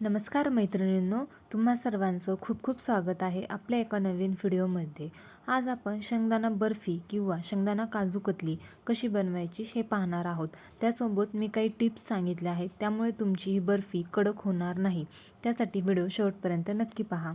नमस्कार मैत्रिणींनो तुम्हा सर्वांचं खूप खूप स्वागत आहे आपल्या एका नवीन व्हिडिओमध्ये. आज आपण शेंगदाणा बर्फी किंवा शेंगदाणा काजू कतली कशी बनवायची हे पाहणार आहोत. त्यासोबत मी काही टिप्स सांगितल्या आहेत त्यामुळे तुमची ही बर्फी कडक होणार नाही. त्यासाठी व्हिडिओ शेवटपर्यंत नक्की पहा.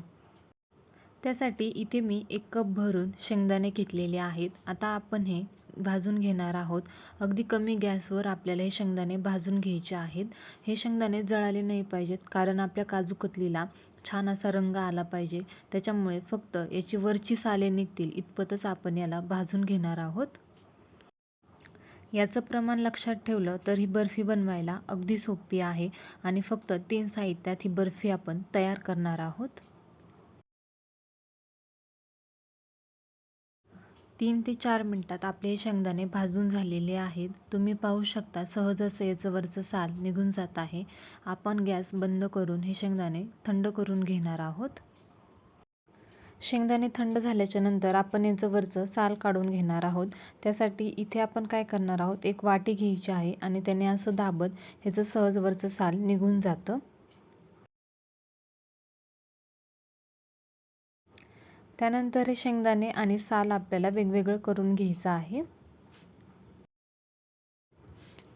त्यासाठी इथे मी एक कप भरून शेंगदाणे घेतलेले आहेत. आता आपण हे भाजून घेणार आहोत. अगदी कमी गॅसवर आपल्याला हे शेंगदाणे भाजून घ्यायचे आहेत. हे शेंगदाणे जळाले नाही पाहिजेत कारण आपल्या काजू कतलीला छान असा रंग आला पाहिजे. त्याच्यामुळे फक्त याची वरची साले निघतील. इतपतच आपण याला भाजून घेणार आहोत. याचं प्रमाण लक्षात ठेवलं तर ही बर्फी बनवायला अगदी सोपी आहे आणि फक्त तीन साहित्यात ही बर्फी आपण तयार करणार आहोत. तीन ते चार मिनटात आपले हे शेंगदाणे भाजून झालेले आहेत. तुम्ही पाहू शकता सहज असं याचं वरचं साल निघून जात आहे. आपण गॅस बंद करून हे शेंगदाणे थंड करून घेणार आहोत. शेंगदाणे थंड झाल्याच्यानंतर आपण याचं वरचं साल काढून घेणार आहोत. त्यासाठी इथे आपण काय करणार आहोत एक वाटी घ्यायची आहे आणि त्याने असं दाबत ह्याचं सहज वरचं साल निघून जातं. त्यानंतर हे शेंगदाणे आणि साल आपल्याला वेगवेगळं करून घ्यायचं आहे.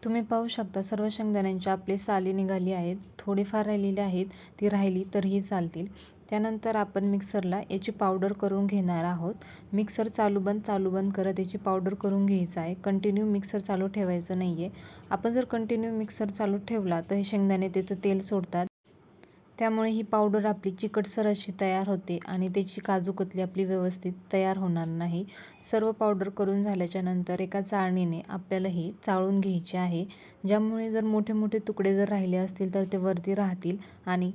तुम्ही पाहू शकता सर्व शेंगदाण्यांची आपली साली निघाली आहेत थोडीफार राहिलेली आहेत ती राहिली तरीही चालतील. त्यानंतर आपण मिक्सरला याची पावडर करून घेणार आहोत. मिक्सर चालू बंद चालू बंद करत याची पावडर करून घ्यायचं आहे. कंटिन्यू मिक्सर चालू ठेवायचं नाही आहे आपण जर कंटिन्यू मिक्सर चालू ठेवला तर हे शेंगदाणे त्याचं तेल सोडतात. त्यामुळे ही पावडर आपली चिकटसर अशी तयार होते आणि त्याची काजू कतली आपली व्यवस्थित तयार होणार नाही. सर्व पावडर करून झाल्याच्यानंतर एका चाळणीने आपल्याला ही चाळून घ्यायची आहे. ज्यामुळे जर मोठे मोठे तुकडे जर राहिले असतील तर ते वरती राहतील आणि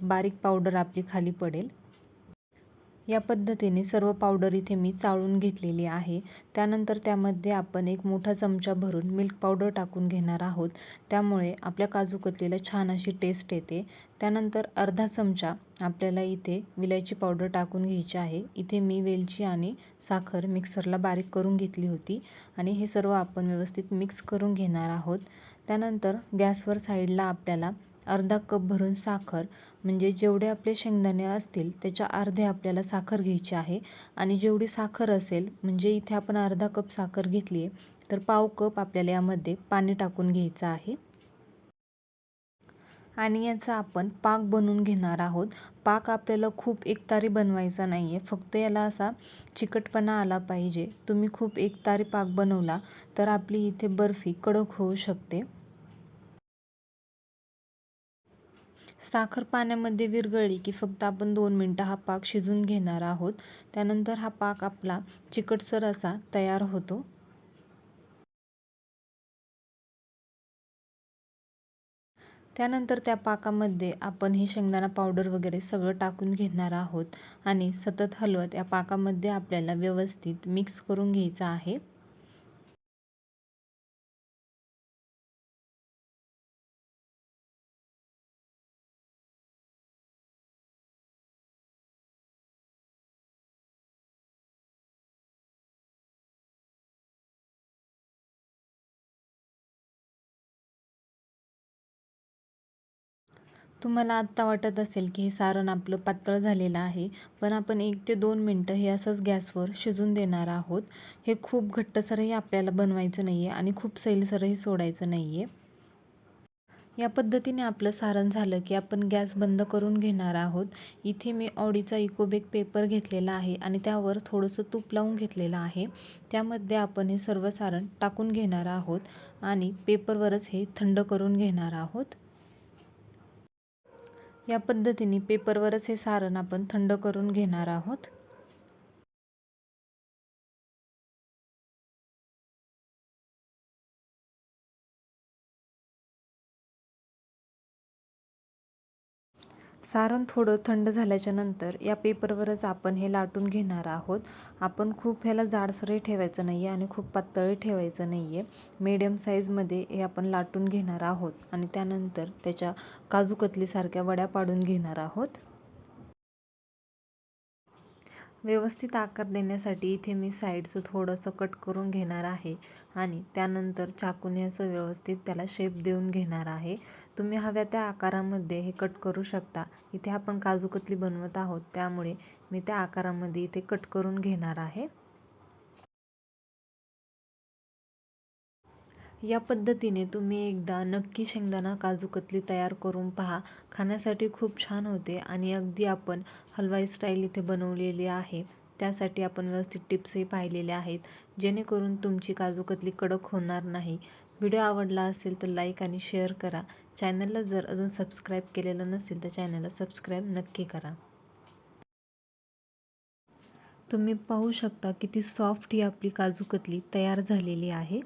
बारीक पावडर आपली खाली पडेल. या पद्धतीने सर्व पावडर इथे मी चाळून घेतलेली आहे. त्यानंतर त्यामध्ये आपण एक मोठा चमचा भरून मिल्क पावडर टाकून घेणार आहोत. त्यामुळे आपल्या काजू कतलीला छान अशी टेस्ट येते. त्यानंतर अर्धा चमचा आपल्याला इथे विलायची पावडर टाकून घ्यायची आहे. इथे मी वेलची आणि साखर मिक्सरला बारीक करून घेतली होती आणि हे सर्व आपण व्यवस्थित मिक्स करून घेणार आहोत. त्यानंतर गॅसवर साईडला आपल्याला अर्धा कप भरून साखर म्हणजे जेवढे आपले शेंगदाणे असतील त्याच्या अर्धे आपल्याला साखर घ्यायची आहे. आणि जेवढी साखर असेल म्हणजे इथे आपण अर्धा कप साखर घेतली आहे तर पाव कप आपल्याला यामध्ये पाणी टाकून घ्यायचं आहे. आणि याचा आपण पाक बनवून घेणार आहोत. पाक आपल्याला खूप एकतारी बनवायचा नाही आहे फक्त याला असा चिकटपणा आला पाहिजे. तुम्ही खूप एकतारी पाक बनवला तर आपली इथे बर्फी कडक होऊ शकते. साखर पाण्यामध्ये विरघळली की फक्त आपण दोन मिनटं हा पाक शिजून घेणार आहोत. त्यानंतर हा पाक आपला चिकटसर असा तयार होतो. त्यानंतर त्या पाकामध्ये आपण हे शेंगदाणा पावडर वगैरे सगळं टाकून घेणार आहोत आणि सतत हलवत या पाकामध्ये आपल्याला व्यवस्थित मिक्स करून घ्यायचं आहे. तुम्हाला आत्ता वाटत असेल की हे सारण आपलं पातळ झालेलं आहे पण आपण एक ते दोन मिनटं हे असंच गॅसवर शिजून देणार आहोत. हे खूप घट्टसरही आपल्याला बनवायचं नाही आहे आणि खूप सैलसरही सोडायचं नाही आहे या पद्धतीने आपलं सारण झालं की आपण गॅस बंद करून घेणार आहोत. इथे मी ऑडीचा इकोबेक पेपर घेतलेला आहे आणि त्यावर थोडंसं तूप लावून घेतलेलं आहे. त्यामध्ये आपण हे सर्व सारण टाकून घेणार आहोत आणि पेपरवरच हे थंड करून घेणार आहोत. या पद्धतीने पेपरवरच हे सारण आपण थंड करून घेणार आहोत. सारण थोडं थंड झाल्याच्यानंतर या पेपरवरच आपण हे लाटून घेणार आहोत. आपण खूप ह्याला जाडसरही ठेवायचं नाही आहे आणि खूप पातळही ठेवायचं नाही आहे मीडियम साईजमध्ये हे आपण लाटून घेणार आहोत आणि त्यानंतर त्याच्या काजू कतलीसारख्या वड्या पाडून घेणार आहोत. व्यवस्थित आकार देण्यासाठी इथे मी साईडचं थोडंसं कट करून घेणार आहे आणि त्यानंतर चाकूने असं व्यवस्थित त्याला शेप देऊन घेणार आहे. तुम्ही हव्या त्या आकारामध्ये हे कट करू शकता. इथे आपण काजू कतली बनवत आहोत. त्यामुळे मी त्या आकारामध्ये इथे कट करून घेणार आहे. या पद्धतीने तुम्ही एकदा नक्की शेंगदाणा काजू कतली तयार करून पहा. खाण्यासाठी खूप छान होते आणि अगदी आपण हलवाई स्टाईल इथे बनवलेली आहे. त्यासाठी आपण व्यवस्थित टिप्सही पाहिलेल्या आहेत जेणेकरून तुमची काजू कतली कडक होणार नाही. व्हिडिओ आवडला असेल तर लाईक आणि शेअर करा. चॅनलला जर अजून सबस्क्राईब केलेलं नसेल तर चॅनलला सबस्क्राईब नक्की करा. तुम्ही पाहू शकता किती सॉफ्ट ही आपली काजू कतली तयार झालेली आहे.